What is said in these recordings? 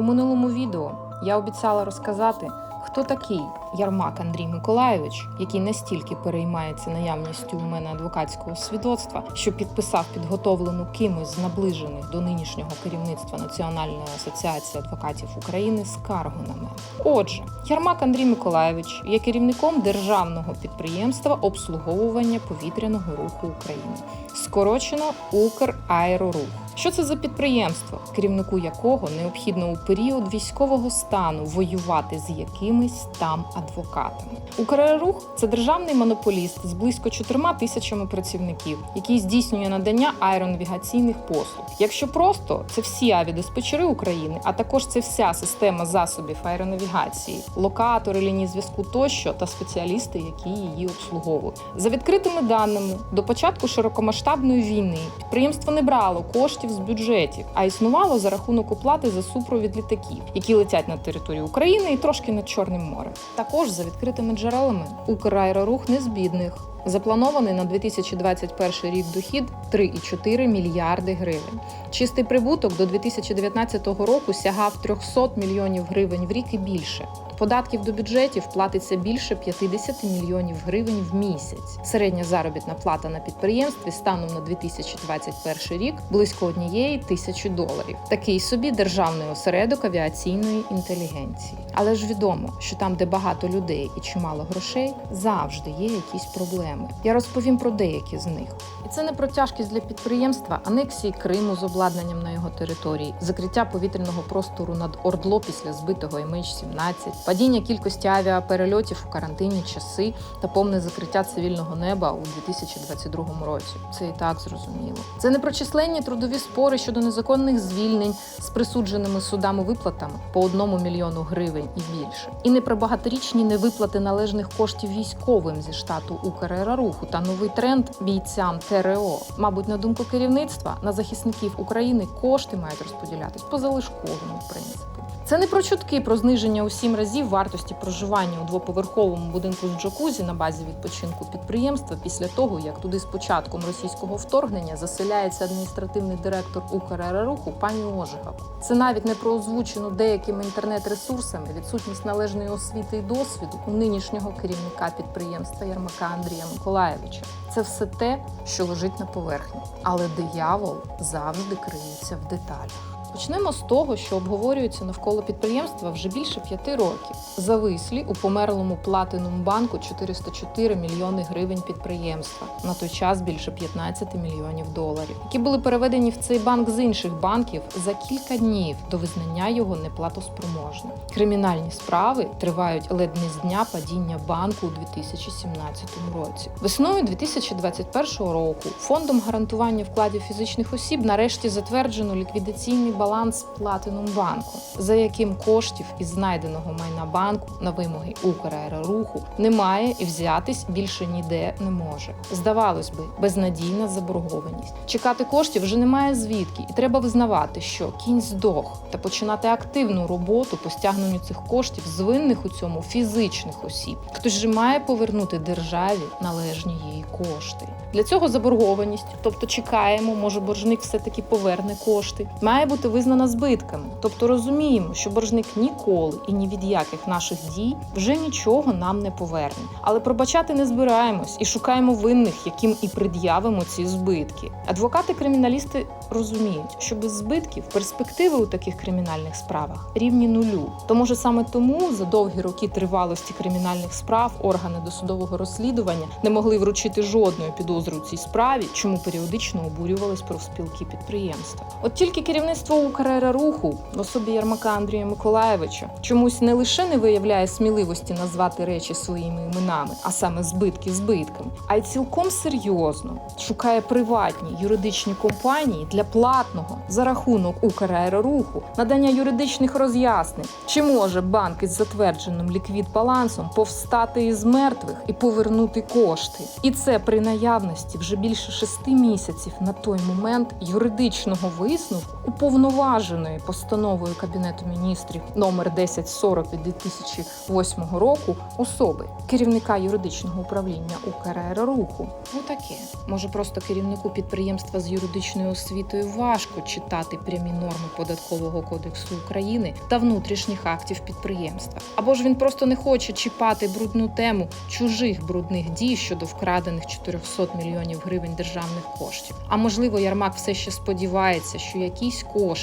У минулому відео я обіцяла розказати, хто такий Ярмак Андрій Миколайович, який настільки переймається наявністю у мене адвокатського свідоцтва, що підписав підготовлену кимось з наближених до нинішнього керівництва Національної асоціації адвокатів України скаргу на мене. Отже, Ярмак Андрій Миколайович є керівником державного підприємства обслуговування повітряного руху України, скорочено Украерорух. Що це за підприємство, керівнику якого необхідно у період військового стану воювати з якимись там адвокатами? Украерорух – це державний монополіст з близько 4 тисячами працівників, який здійснює надання аеронавігаційних послуг. Якщо просто, це всі авіадиспетчери України, а також це вся система засобів аеронавігації, локатори, лінії зв'язку тощо та спеціалісти, які її обслуговують. За відкритими даними, до початку широкомасштабної війни підприємство не брало коштів з бюджетів, а існувало за рахунок оплати за супровід літаків, які летять на територію України і трошки над Чорним морем. Також за відкритими джерелами Украерорух не з бідних. Запланований на 2021 рік дохід 3,4 мільярди гривень. Чистий прибуток до 2019 року сягав 300 мільйонів гривень в рік і більше. Податків до бюджетів платиться більше 50 мільйонів гривень в місяць. Середня заробітна плата на підприємстві станом на 2021 рік близько однієї тисячі доларів. Такий собі державний осередок авіаційної інтелігенції. Але ж відомо, що там, де багато людей і чимало грошей, завжди є якісь проблеми. Я розповім про деякі з них. І це не про тяжкість для підприємства, анексії Криму з обладнанням на його території, закриття повітряного простору над Ордло після збитого MH17, падіння кількості авіаперельотів у карантинні часи та повне закриття цивільного неба у 2022 році. Це і так зрозуміло. Це не про численні трудові спори щодо незаконних звільнень з присудженими судами виплатами по одному мільйону гривень і більше, і не про багаторічні невиплати належних коштів військовим зі штату Украероруху та новий тренд бійцям ТРО. Мабуть, на думку керівництва на захисників України кошти мають розподілятись по залишковому принципу. Це не про чутки про зниження у сім разів вартості проживання у двоповерховому будинку з джакузі на базі відпочинку підприємства після того, як туди з початком російського вторгнення заселяється адміністративний директор Украероруху пані Ожегова. Це навіть не про озвучену деякими інтернет-ресурсами відсутність належної освіти і досвіду у нинішнього керівника підприємства Ярмака Андрія Миколаєвича. Це все те, що лежить на поверхні, але диявол завжди криється в деталях. Почнемо з того, що обговорюється навколо підприємства вже більше п'яти років. Завислі у померлому платинум банку 404 мільйони гривень підприємства, на той час більше 15 мільйонів доларів, які були переведені в цей банк з інших банків за кілька днів до визнання його неплатоспроможним. Кримінальні справи тривають ледь не з дня падіння банку у 2017 році. Весною 2021 року фондом гарантування вкладів фізичних осіб нарешті затверджено ліквідаційний баланс Платинум банку, за яким коштів із знайденого майна банку на вимоги Украероруху немає і взятись більше ніде не може. Здавалось би, безнадійна заборгованість. Чекати коштів вже немає звідки, і треба визнавати, що кінь здох та починати активну роботу по стягненню цих коштів з винних у цьому фізичних осіб. Хтось же має повернути державі належні їй кошти. Для цього заборгованість, тобто чекаємо, може боржник все-таки поверне кошти, має бути визнана збитками. Тобто розуміємо, що боржник ніколи і ні від яких наших дій вже нічого нам не поверне. Але пробачати не збираємось і шукаємо винних, яким і пред'явимо ці збитки. Адвокати-криміналісти розуміють, що без збитків перспективи у таких кримінальних справах рівні нулю. То може саме тому за довгі роки тривалості кримінальних справ органи досудового розслідування не могли вручити жодної підозри у цій справі, чому періодично обурювались профспілки підприємства. От тільки керівництво Украероруху в особі Ярмака Андрія Миколаєвича чомусь не лише не виявляє сміливості назвати речі своїми іменами, а саме збитки збитками, а й цілком серйозно шукає приватні юридичні компанії для платного за рахунок Украероруху надання юридичних роз'яснень, чи може банк із затвердженим ліквід балансом повстати із мертвих і повернути кошти, і це при наявності вже більше шести місяців на той момент юридичного висновку уповноваженої постановою Кабінету міністрів номер 1040 від 2008 року особи керівника юридичного управління УКРР руху. Ну таке. Може, просто керівнику підприємства з юридичною освітою важко читати прямі норми податкового кодексу України та внутрішніх актів підприємства. Або ж він просто не хоче чіпати брудну тему чужих брудних дій щодо вкрадених 400 мільйонів гривень державних коштів. А можливо, Ярмак все ще сподівається, що якісь кошти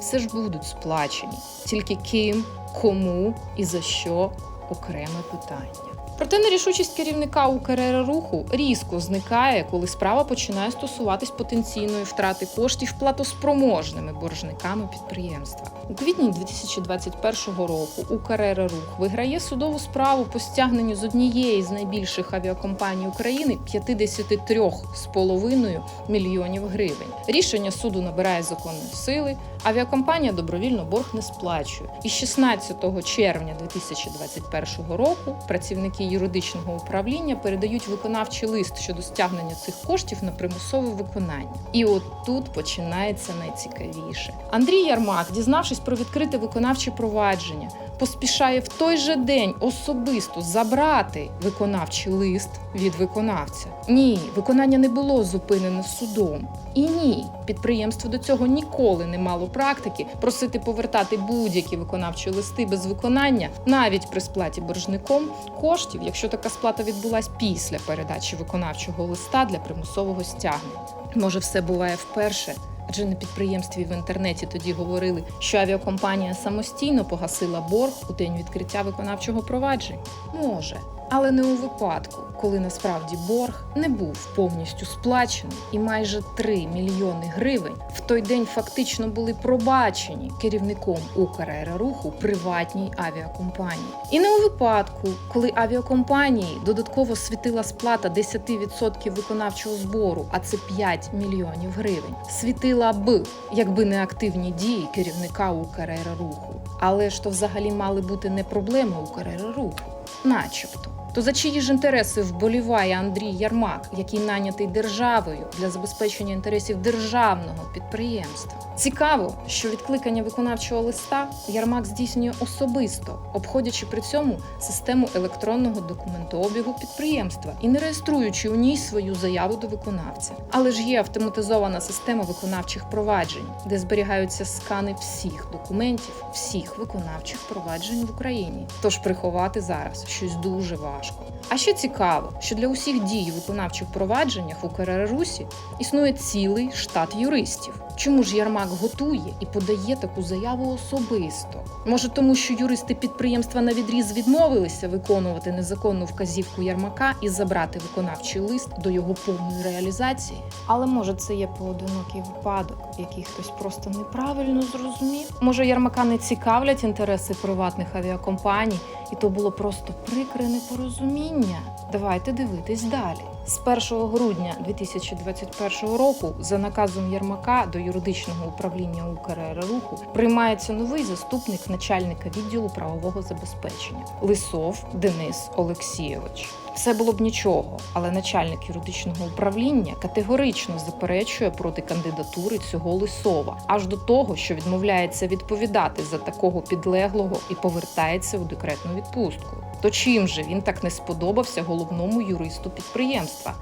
все ж будуть сплачені. Тільки ким, кому і за що окреме питання. Проте нерішучість керівника УКРР руху різко зникає, коли справа починає стосуватись потенційної втрати коштів платоспроможними боржниками підприємства. У квітні 2021 року УКРР рух виграє судову справу по стягненню з однієї з найбільших авіакомпаній України 53,5 мільйонів гривень. Рішення суду набирає законної сили. Авіакомпанія добровільно борг не сплачує. І 16 червня 2021 року працівники юридичного управління передають виконавчий лист щодо стягнення цих коштів на примусове виконання. І от тут починається найцікавіше. Андрій Ярмак, дізнавшись про відкрите виконавче провадження, поспішає в той же день особисто забрати виконавчий лист від виконавця. Ні, виконання не було зупинене судом. І ні, підприємство до цього ніколи не мало практики просити повертати будь-які виконавчі листи без виконання, навіть при сплаті боржником коштів, якщо така сплата відбулась після передачі виконавчого листа для примусового стягнення. Може, все буває вперше. Адже на підприємстві в інтернеті тоді говорили, що авіакомпанія самостійно погасила борг у день відкриття виконавчого провадження. Може, але не у випадку, коли насправді борг не був повністю сплачений, і майже 3 мільйони гривень в той день фактично були пробачені керівником Украероруху приватній авіакомпанії. І не у випадку, коли авіакомпанії додатково світила сплата 10% виконавчого збору, а це 5 мільйонів гривень. Світила б, якби не активні дії керівника Украероруху. Але ж то взагалі мали бути не проблеми Украероруху, начебто. То за чиї ж інтереси вболіває Андрій Ярмак, який нанятий державою для забезпечення інтересів державного підприємства? Цікаво, що відкликання виконавчого листа Ярмак здійснює особисто, обходячи при цьому систему електронного документообігу підприємства і не реєструючи у ній свою заяву до виконавця. Але ж є автоматизована система виконавчих проваджень, де зберігаються скани всіх документів, всіх виконавчих проваджень в Україні. Тож приховати зараз щось дуже важко. А ще цікаво, що для усіх дій у виконавчих провадженнях у УКРРУСі існує цілий штат юристів. Чому ж Ярмак готує і подає таку заяву особисто? Може, тому що юристи підприємства на відріз відмовилися виконувати незаконну вказівку Ярмака і забрати виконавчий лист до його повної реалізації? Але може це є поодинокий випадок, який хтось просто неправильно зрозумів? Може, Ярмака не цікавлять інтереси приватних авіакомпаній, і то було просто прикре непорозуміння. Давайте дивитись далі. З 1 грудня 2021 року за наказом Єрмака до юридичного управління УКРР руху приймається новий заступник начальника відділу правового забезпечення Лисов Денис Олексійович. Все було б нічого, але начальник юридичного управління категорично заперечує проти кандидатури цього лисова, аж до того, що відмовляється відповідати за такого підлеглого і повертається у декретну відпустку. То чим же він так не сподобався головному юристу підприємства?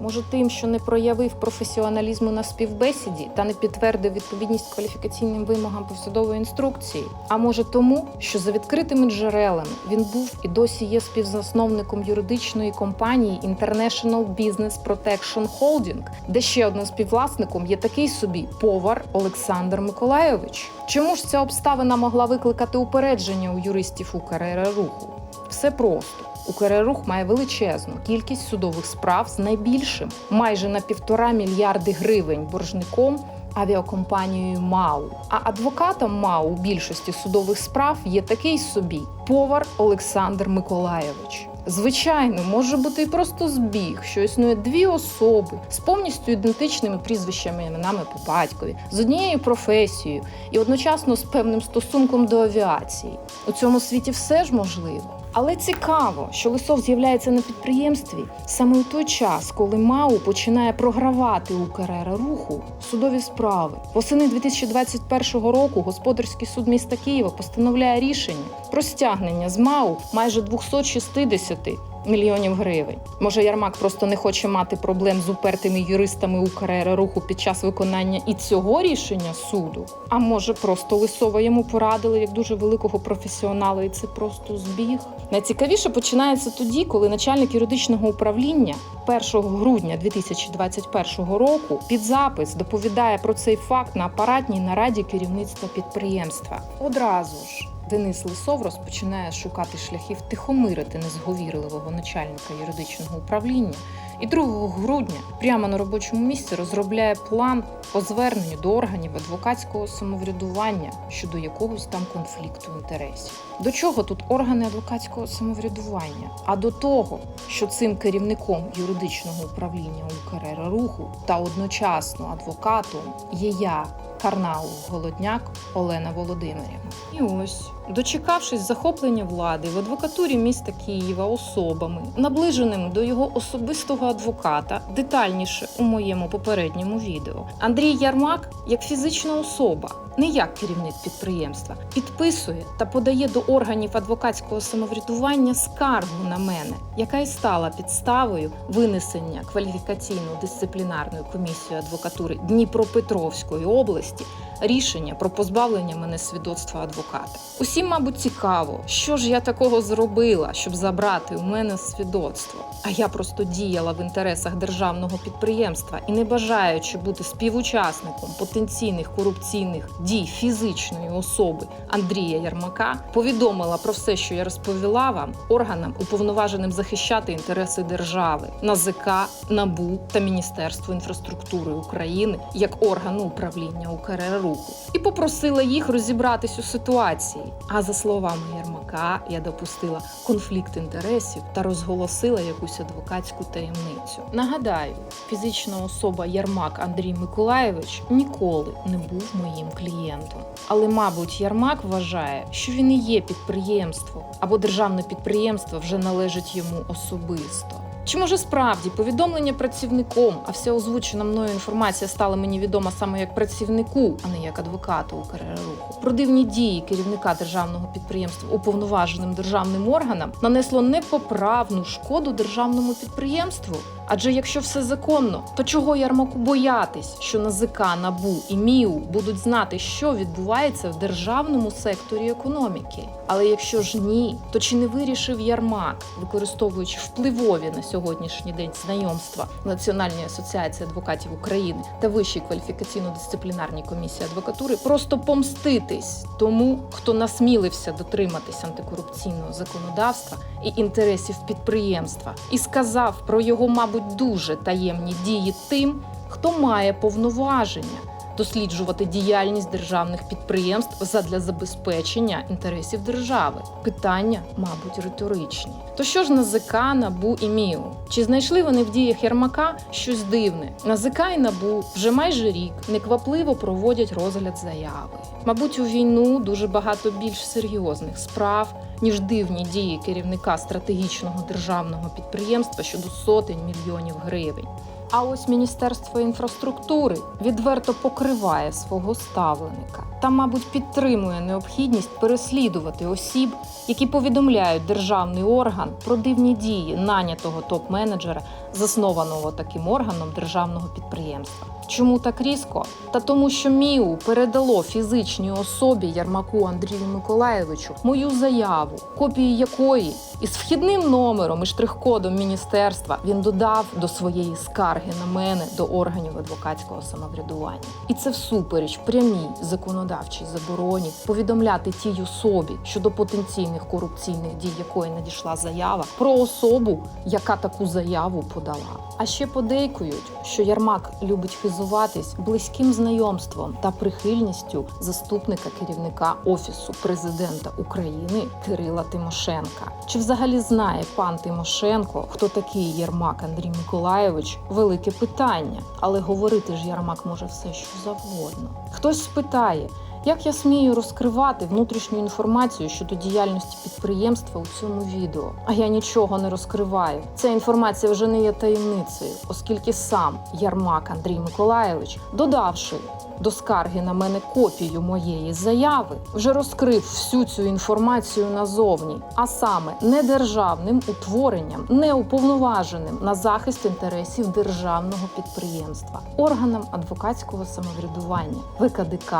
Може, тим, що не проявив професіоналізму на співбесіді та не підтвердив відповідність кваліфікаційним вимогам посадової інструкції. А може тому, що за відкритими джерелами він був і досі є співзасновником юридичної компанії International Business Protection Holding, де ще одним співвласником є такий собі повар Олександр Миколайович. Чому ж ця обставина могла викликати упередження у юристів УКРР руху? Все просто. Укррух має величезну кількість судових справ з найбільшим, майже на півтора мільярди гривень боржником авіакомпанією МАУ. А адвокатом МАУ у більшості судових справ є такий собі повар Олександр Миколайович. Звичайно, може бути і просто збіг, що існує дві особи з повністю ідентичними прізвищами, іменами по батькові, з однією професією і одночасно з певним стосунком до авіації. У цьому світі все ж можливо. Але цікаво, що Лисов з'являється на підприємстві саме у той час, коли МАУ починає програвати у Карера руху судові справи. Восени 2021 року господарський суд міста Києва постановляє рішення про стягнення з МАУ майже 260 мільйонів гривень. Може, Ярмак просто не хоче мати проблем з упертими юристами УКРР руху під час виконання і цього рішення суду. А може, просто Лисова йому порадили як дуже великого професіонала, і це просто збіг. Найцікавіше починається тоді, коли начальник юридичного управління 1 грудня 2021 року під запис доповідає про цей факт на апаратній нараді керівництва підприємства. Одразу ж. Денис Лисов розпочинає шукати шляхів тихомирити незговірливого начальника юридичного управління і 2 грудня прямо на робочому місці розробляє план по зверненню до органів адвокатського самоврядування щодо якогось там конфлікту інтересів. До чого тут органи адвокатського самоврядування? А до того, що цим керівником юридичного управління УКРР руху та одночасно адвокатом є я, Карнаул Голодняк Олена Володимирівна. І ось, дочекавшись захоплення влади в адвокатурі міста Києва особами, наближеними до його особистого адвоката, детальніше у моєму попередньому відео, Андрій Ярмак, як фізична особа, не як керівник підприємства, підписує та подає до органів адвокатського самоврядування скаргу на мене, яка і стала підставою винесення кваліфікаційно-дисциплінарною комісією адвокатури Дніпропетровської області рішення про позбавлення мене свідоцтва адвоката. Усім, мабуть, цікаво, що ж я такого зробила, щоб забрати у мене свідоцтво. А я просто діяла в інтересах державного підприємства і, не бажаючи бути співучасником потенційних корупційних дій фізичної особи Андрія Ярмака, повідомила про все, що я розповіла вам органам, уповноваженим захищати інтереси держави, НАЗК, НАБУ та Міністерство інфраструктури України як органу управління УКРР руху, і попросила їх розібратись у ситуації. А за словами Ярмака, я допустила конфлікт інтересів та розголосила якусь адвокатську таємницю. Нагадаю, фізична особа Ярмак Андрій Миколаєвич ніколи не був моїм клієнтом. Але, мабуть, Ярмак вважає, що він і є підприємство або державне підприємство вже належить йому особисто. Чи може справді повідомлення працівником, а вся озвучена мною інформація стала мені відома саме як працівнику, а не як адвокату УКРР руху, про дивні дії керівника державного підприємства уповноваженим державним органам нанесло непоправну шкоду державному підприємству? Адже якщо все законно, то чого Ярмаку боятись, що НАЗК, НАБУ і МІУ будуть знати, що відбувається в державному секторі економіки? Але якщо ж ні, то чи не вирішив Ярмак, використовуючи впливові на сьогоднішній день знайомства Національної асоціації адвокатів України та Вищій кваліфікаційно-дисциплінарній комісії адвокатури, просто помститись тому, хто насмілився дотриматись антикорупційного законодавства і інтересів підприємства, і сказав про його, мабуть, дуже таємні дії тим, хто має повноваження досліджувати діяльність державних підприємств задля забезпечення інтересів держави. Питання, мабуть, риторичні. То що ж НАЗК, НАБУ і МІУ? Чи знайшли вони в діях Ярмака щось дивне? НАЗК і НАБУ вже майже рік неквапливо проводять розгляд заяви. Мабуть, у війну дуже багато більш серйозних справ. Ніж дивні дії керівника стратегічного державного підприємства щодо сотень мільйонів гривень. А ось Міністерство інфраструктури відверто покриває свого ставленика та, мабуть, підтримує необхідність переслідувати осіб, які повідомляють державний орган про дивні дії нанятого топ-менеджера, заснованого таким органом державного підприємства. Чому так різко? Та тому, що МІУ передало фізичній особі Ярмаку Андрію Миколаєвичу мою заяву, копії якої із вхідним номером і штрих-кодом міністерства він додав до своєї скарги на мене до органів адвокатського самоврядування. І це всупереч прямій законодавчій забороні повідомляти тій особі щодо потенційних корупційних дій, якої надійшла заява, про особу, яка таку заяву подала. А ще подейкують, що Ярмак любить хизуватись близьким знайомством та прихильністю заступника керівника офісу президента України Кирила Тимошенка. Чи взагалі знає пан Тимошенко, хто такий Єрмак Андрій Миколаєвич? Велике питання, але говорити ж Ярмак може все, що завгодно. Хтось спитає. Як я смію розкривати внутрішню інформацію щодо діяльності підприємства у цьому відео? А я нічого не розкриваю. Ця інформація вже не є таємницею, оскільки сам Ярмак Андрій Миколайович, додавши до скарги на мене копію моєї заяви, вже розкрив всю цю інформацію назовні, а саме недержавним утворенням, неуповноваженим на захист інтересів державного підприємства, органам адвокатського самоврядування, ВКДК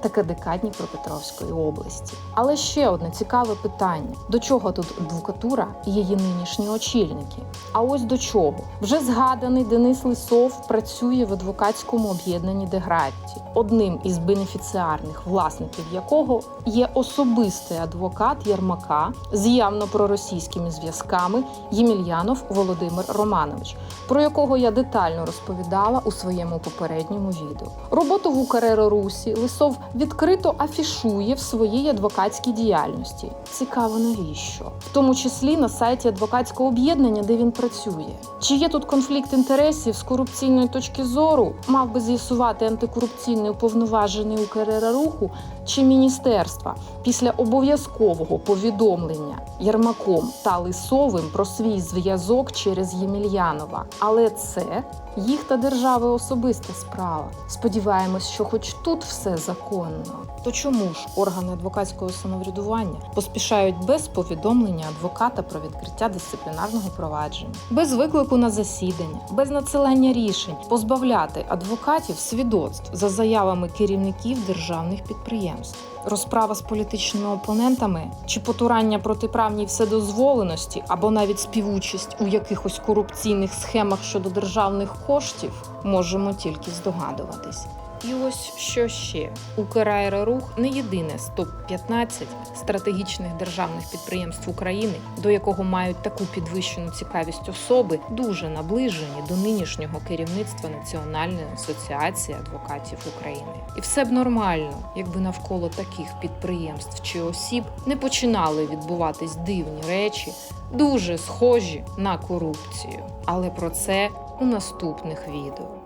та КДК Дніпропетровської області. Але ще одне цікаве питання: до чого тут адвокатура і її нинішні очільники? А ось до чого вже згаданий Денис Лисов працює в адвокатському об'єднанні Дегратті, одним із бенефіціарних власників якого є особистий адвокат Єрмака з явно проросійськими зв'язками Ємельянов Володимир Романович, про якого я детально розповідала у своєму попередньому відео. Роботу в УКРР Русі Лисов відкрито афішує в своїй адвокатській діяльності. Цікаво, навіщо? В тому числі на сайті адвокатського об'єднання, де він працює. Чи є тут конфлікт інтересів з корупційної точки зору? Мав би з'ясувати антикорупційний уповноважений УКРР руху чи міністерства після обов'язкового повідомлення Єрмаком та Лисовим про свій зв'язок через Ємельянова. Але це їх та держави особиста справа. Сподіваємось, що хоч тут все законно. То чому ж органи адвокатського самоврядування поспішають без повідомлення адвоката про відкриття дисциплінарного провадження, без виклику на засідання, без надсилання рішень позбавляти адвокатів свідоцтв за заявами керівників державних підприємств? Розправа з політичними опонентами чи потурання протиправній вседозволеності або навіть співучасть у якихось корупційних схемах щодо державних коштів можемо тільки здогадуватись. І ось що ще Украєра Рух не єдине з топ 15 стратегічних державних підприємств України, до якого мають таку підвищену цікавість особи, дуже наближені до нинішнього керівництва Національної асоціації адвокатів України. І все б нормально, якби навколо таких підприємств чи осіб не починали відбуватись дивні речі, дуже схожі на корупцію. Але про це у наступних відео.